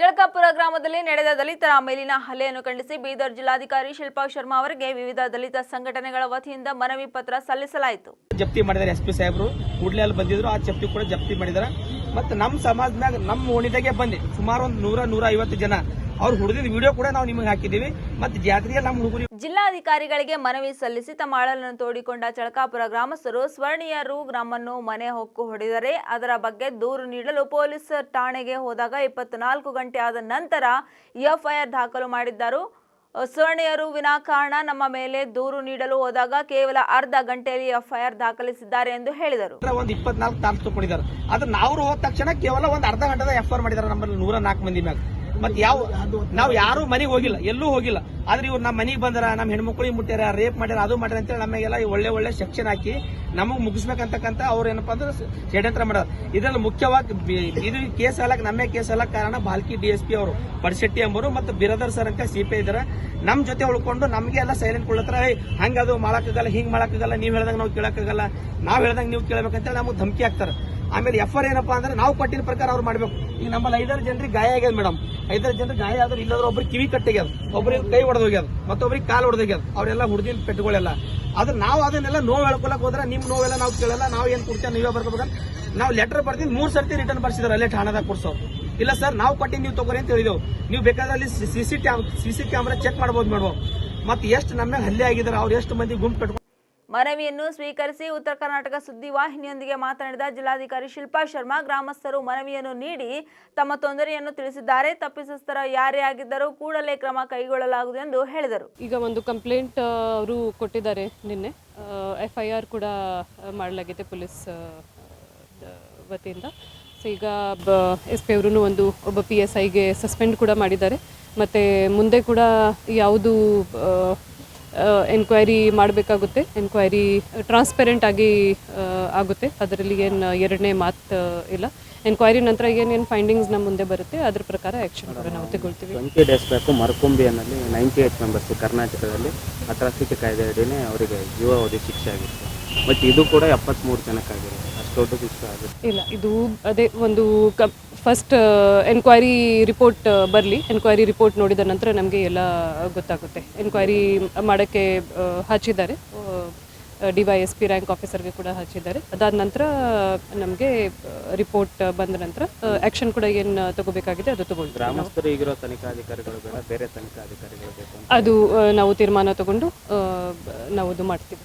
ಚಳಕಾಪುರ ಗ್ರಾಮದಲ್ಲಿ ನಡೆದ ದಲಿತರ ಮೇಲಿನ ಹಲ್ಲೆಯನ್ನು ಖಂಡಿಸಿ ಬೀದರ್ ಜಿಲ್ಲಾಧಿಕಾರಿ ಶಿಲ್ಪಾ ಶರ್ಮಾ ಅವರಿಗೆ ವಿವಿಧ ದಲಿತ ಸಂಘಟನೆಗಳ ವತಿಯಿಂದ ಮನವಿ ಪತ್ರ ಸಲ್ಲಿಸಲಾಯಿತು. ಜಪ್ತಿ ಮಾಡಿದ್ದಾರೆ ಎಸ್ ಪಿ ಸಾಹೇಬರು. ಕೂಡಲೇ ಅಲ್ಲಿ ಬಂದಿದ್ರು. ಆ ಜಪ್ತಿ ಕೂಡ ಜಪ್ತಿ ಮಾಡಿದಾರೆ ಮತ್ತೆ ನಮ್ಮ ಸಮಾಜದಾಗ ನಮ್ಮ ಓಣಿದಾಗೆ ಬಂದಿ. ಸುಮಾರು ಒಂದು ನೂರ ನೂರ ಐವತ್ತು ಜನ. ಅವ್ರು ಹುಡುಗಿದ ವಿಡಿಯೋ ಕೂಡ ನಾವು ನಿಮಗೆ ಹಾಕಿದ್ದೀವಿ. ಮತ್ತೆ ಜಾತ್ರೆಯಲ್ಲಿ ನಮ್ಮ ಹುಡುಗರು ಜಿಲ್ಲಾಧಿಕಾರಿಗಳಿಗೆ ಮನವಿ ಸಲ್ಲಿಸಿ ತಮ್ಮ ಅಳಲನ್ನು ತೋಡಿಕೊಂಡ ಚಳಕಾಪುರ ಗ್ರಾಮಸ್ಥರು ಸ್ವರ್ಣೀಯರು ಗ್ರಾಮನ್ನು ಮನೆ ಹೊಕ್ಕು ಹೊಡೆದರೆ ಅದರ ಬಗ್ಗೆ ದೂರು ನೀಡಲು ಪೊಲೀಸ್ ಠಾಣೆಗೆ ಹೋದಾಗ ಇಪ್ಪತ್ನಾಲ್ಕು ಗಂಟೆ ಆದ ನಂತರ ಎಫ್ಐಆರ್ ದಾಖಲು ಮಾಡಿದ್ದರು. ಸ್ವರ್ಣೀಯರು ವಿನಾಕಾರಣ ನಮ್ಮ ಮೇಲೆ ದೂರು ನೀಡಲು ಹೋದಾಗ ಕೇವಲ ಅರ್ಧ ಗಂಟೆಯಲ್ಲಿ ಎಫ್ಐಆರ್ ದಾಖಲಿಸಿದ್ದಾರೆ ಎಂದು ಹೇಳಿದರು. ಒಂದು ಇಪ್ಪತ್ನಾಲ್ಕು ತಾರೀಕು ತಗೊಂಡಿದ್ದಾರೆ. ಅದನ್ನ ನಾವು ಹೋದ ತಕ್ಷಣ ಕೇವಲ ಒಂದು ಅರ್ಧ ಗಂಟೆದ ಎಫ್ಐಆರ್ ಮಾಡಿದ್ದಾರೆ ನಮ್ಮಲ್ಲಿ ನೂರ ನಾಲ್ಕು ಮಂದಿ ಮ್ಯಾಗ. ಮತ್ತೆ ಯಾವ ನಾವು ಯಾರು ಮನೆಗೆ ಹೋಗಿಲ್ಲ ಎಲ್ಲೂ ಹೋಗಿಲ್ಲ. ಆದ್ರೆ ಇವ್ರು ನಮ್ಮ ಮನೆಗೆ ಬಂದ್ರ, ನಮ್ಮ ಹೆಣ್ಮಕ್ಳಿಗೆ ಮುಟ್ಟ್ಯಾರ ರೇಪ್ ಮಾಡ್ಯಾರ, ಅದು ಮಾಡ್ಯಾರ ಅಂತೇಳಿ ನಮಗೆಲ್ಲ ಒಳ್ಳೆ ಒಳ್ಳೆ ಸೆಕ್ಷನ್ ಹಾಕಿ ನಮಗ್ ಮುಗಿಸ್ಬೇಕಂತಕ್ಕಂತ ಅವ್ರು ಏನಪ್ಪಾ ಅಂದ್ರೆ ಷಡ್ಯಂತ್ರ ಮಾಡ್ಯಾರ. ಇದ್ರಲ್ಲಿ ಮುಖ್ಯವಾಗಿ ಇದು ಕೇಸ್ ಹಾಲಕ್ ನಮ್ಮೇ ಕೇಸ್ ಹಾಲಕ್ ಕಾರಣ ಬಾಲ್ಕಿ ಡಿ ಎಸ್ ಪಿ ಅವರು, ಪಡ್ಶೆಟ್ಟಿ ಎಂಬರು ಮತ್ತು ಬಿರದರ್ ಸರ್ ಅಂತ ಸಿ ಪಿ ಇದಾರೆ. ನಮ್ ಜೊತೆ ಉಳ್ಕೊಂಡು ನಮಗೆ ಎಲ್ಲ ಸೈಲೆಂಟ್ ಕೊಡ್ಲತ್ತರ ಹಂಗ ಅದು ಮಾಡಕ್ಕಾಗಲ್ಲ, ಹಿಂಗ್ ಮಾಡಕ್ಕಾಗಲ್ಲ, ನೀವ್ ಹೇಳ್ದಂಗ ನಾವು ಕೇಳಕ್ಕಾಗಲ್ಲ, ನಾವ್ ಹೇಳ್ದಂಗೆ ನೀವು ಕೇಳಬೇಕಂತೇಳಿ ನಮಗೆ ಧಮಕಿ ಹಾಕ್ತಾರೆ. ಆಮೇಲೆ ಎಫ್ ಆರ್ ಏನಪ್ಪಾ ಅಂದ್ರೆ ನಾವು ಕೊಟ್ಟಿನ ಪ್ರಕಾರ ಅವ್ರು ಮಾಡ್ಬೇಕು. ಈಗ ನಮ್ಮಲ್ಲಿ ಐದಾರು ಜನರಿಗೆ ಗಾಯ ಆಗ್ಯದ ಮೇಡಮ್ ಐದಾರು ಜನರಿಗೆ ಗಾಯ ಆದ್ರೆ ಇಲ್ಲಾದ್ರೆ ಒಬ್ರು ಕಿವಿ ಕಟ್ಟಿಗೆ ಒಬ್ರಿಗೆ ಕೈ ಹೊಡೆದೋಗ್ಯದ ಮತ್ತೊಬ್ರಿಗೆ ಕಾಲು ಹೊಡೆದೋಗ್ಯದ ಅವರೆಲ್ಲ ಹುಡುಗಿನ ಪೆಟ್ಟುಗಳೆಲ್ಲ ಅದ್ರ ನಾವು ಅದನ್ನೆಲ್ಲ ನೋವು ಹೇಳ್ಕೊಳಕ್ ಹೋದ್ರೆ ನಿಮ್ ನೋವೆಲ್ಲ ನಾವು ಕೇಳಲ್ಲ ನಾವು ಏನ್ ಕೊಡ್ತೇವೆ ನೀವೇ ಬರ್ಕೋಬೇಕಂತ ನಾವು ಲೆಟರ್ ಬರ್ತೀನಿ ಮೂರ್ ಸರ್ತಿ ರಿಟರ್ನ್ ಬರ್ಸಿದಾರೆ ಅಲ್ಲೇ ಠಾಣದಾಗ ಕೊಡ್ಸೋರು ಇಲ್ಲ ಸರ್ ನಾವು ಕೊಟ್ಟಿ ನೀವು ತಗೋರಿ ಅಂತ ಹೇಳಿದೆವು ನೀವು ಬೇಕಾದ್ರೆ ಅಲ್ಲಿ C C C C camera check ಮಾಡ್ಬೋದು ಮೇಡಮ್ ಮತ್ತೆ ಎಷ್ಟು ನಮ್ಮ ಹಲ್ಲೆ ಆಗಿದ್ದಾರೆ ಅವ್ರು ಎಷ್ಟು ಮಂದಿ ಗುಂಪು ಕಟ್ಕೊಂಡು ಮನವಿಯನ್ನು ಸ್ವೀಕರಿಸಿ ಉತ್ತರ ಕರ್ನಾಟಕ ಸುದ್ದಿವಾಹಿನಿಯೊಂದಿಗೆ ಮಾತನಾಡಿದ ಜಿಲ್ಲಾಧಿಕಾರಿ ಶಿಲ್ಪಾ ಶರ್ಮಾ, ಗ್ರಾಮಸ್ಥರು ಮನವಿಯನ್ನು ನೀಡಿ ತಮ್ಮ ತೊಂದರೆಯನ್ನು ತಿಳಿಸಿದ್ದಾರೆ. ತಪ್ಪಿತಸ್ಥರ ಯಾರೇ ಆಗಿದ್ದರೂ ಕೂಡಲೇ ಕ್ರಮ ಕೈಗೊಳ್ಳಲಾಗುವುದು ಎಂದು ಹೇಳಿದರು. ಈಗ ಒಂದು ಕಂಪ್ಲೇಂಟ್ ಅವರು ಕೊಟ್ಟಿದ್ದಾರೆ ನಿನ್ನೆ. ಎಫ್ ಐ ಆರ್ ಕೂಡ ಮಾಡಲಾಗಿದೆ ಪೊಲೀಸ್ ವತಿಯಿಂದ. ಸೊ ಈಗ ಎಸ್ ಪಿ ಅವರು ಒಂದು ಒಬ್ಬ ಪಿ ಎಸ್ ಐಗೆ ಸಸ್ಪೆಂಡ್ ಕೂಡ ಮಾಡಿದ್ದಾರೆ. ಮತ್ತು ಮುಂದೆ ಕೂಡ ಯಾವುದು ಎನ್ಕ್ವೈರಿ ಮಾಡಬೇಕಾಗುತ್ತೆ. ಎನ್ಕ್ವೈರಿ ಟ್ರಾನ್ಸ್ಪೆರೆಂಟ್ ಆಗಿ ಆಗುತ್ತೆ. ಅದರಲ್ಲಿ ಏನು ಎರಡನೇ ಮಾತು ಇಲ್ಲ. ಎನ್ಕ್ವೈರಿ ನಂತರ ಏನೇನು ಫೈಂಡಿಂಗ್ಸ್ ನಮ್ಮ ಮುಂದೆ ಬರುತ್ತೆ ಅದ್ರ ಪ್ರಕಾರ ಆ್ಯಕ್ಷನ್ ಕೂಡ ನಾವು ತಗೊಳ್ತೀವಿ. ಟ್ವೆಂಟಿ ಡೇಸ್ ಬ್ಯಾಕು ಮರಕುಂಬಿಯಲ್ಲಿ ನೈಂಟಿ ಏಟ್ ಮೆಂಬರ್ಸ್ ಕರ್ನಾಟಕದಲ್ಲಿ ಅಟ್ರಾಸಿಟಿ ಕಾಯ್ದೆ ಅಡಿನೇ ಅವರಿಗೆ ಜೀವಾವಧಿ ಶಿಕ್ಷೆ ಆಗಿತ್ತು. ಬಟ್ ಇದು ಕೂಡ ಎಪ್ಪತ್ತ್ಮೂರು ಜನಕ್ಕಾಗಿದೆ. ಅಷ್ಟು ದೊಡ್ಡ ಶಿಕ್ಷೆ ಆಗುತ್ತೆ ಇಲ್ಲ ಇದು ಅದೇ ಒಂದು ಕ ಫಸ್ಟ್ ಎನ್ಕ್ವೈರಿ ರಿಪೋರ್ಟ್ ಬರಲಿ. ಎನ್ಕ್ವೈರಿ ರಿಪೋರ್ಟ್ ನೋಡಿದ ನಂತರ ನಮಗೆ ಎಲ್ಲ ಗೊತ್ತಾಗುತ್ತೆ. ಎನ್ಕ್ವೈರಿ ಮಾಡೋಕ್ಕೆ ಹಚ್ಚಿದ್ದಾರೆ D Y S P rank ಆಫೀಸರ್ಗೆ ಕೂಡ ಹಚ್ಚಿದ್ದಾರೆ ಅದಾದ ನಂತರ ನಮಗೆ ರಿಪೋರ್ಟ್ ಬಂದ ನಂತರ ಆ್ಯಕ್ಷನ್ ಕೂಡ ಏನು ತಗೋಬೇಕಾಗಿದೆ ಅದು ತಗೊಂಡು. ನಾವು. ಗ್ರಾಮಸ್ಥರು ಈಗಿರೋ ತನಿಖಾಧಿಕಾರಿಗಳು ಬೇಡ ಬೇರೆ ತನಿಖಾಧಿಕಾರಿಗಳು ಅದು ನಾವು ತೀರ್ಮಾನ ತಗೊಂಡು ನಾವು ಅದು ಮಾಡ್ತೀವಿ.